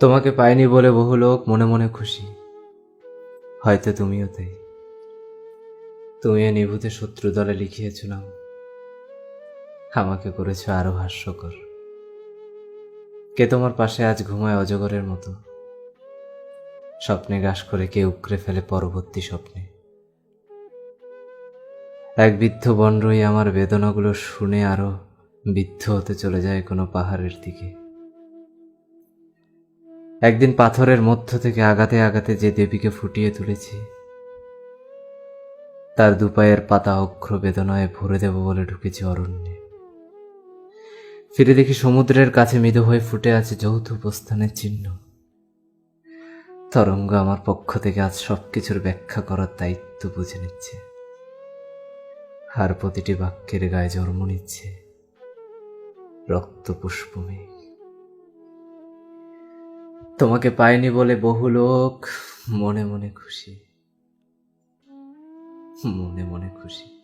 তোমাকে পাইনি বলে বহু লোক মনে মনে খুশি। হয়তো তুমিও তাই। তুমিও নিভুতে শত্রু দলে লিখিয়েছিলাম। আমাকে করেছ আরও হাস্যকর। কে তোমার পাশে আজ ঘুমায় অজগরের মতো? স্বপ্নে গ্রাস করে কে উকরে ফেলে পরবর্তী স্বপ্নে? এক বৃদ্ধ বন্ডই আমার বেদনাগুলো শুনে আরও বৃদ্ধ হতে চলে যায় কোনো পাহাড়ের দিকে। একদিন পাথরের মধ্য থেকে আগাতে আগাতে যে দেবীকে ফুটিয়ে তুলেছি, তার দুপায়ের পাতা অক্ষর বেদনায় ভরে দেব বলে ঢুকেছি অরণ্যে। ফিরে দেখি সমুদ্রের কাছে মৃদু হয়ে ফুটে আছে যৌথ উপস্থানের চিহ্ন। তরঙ্গ আমার পক্ষ থেকে আজ সবকিছুর ব্যাখ্যা করার দায়িত্ব বুঝে নিচ্ছে। আর প্রতিটি বাক্যের গায়ে জন্ম নিচ্ছে রক্ত পুষ্পমেঘ তোমাকে পায়নি বলে বহু লোক মনে মনে খুশি। মনে মনে খুশি।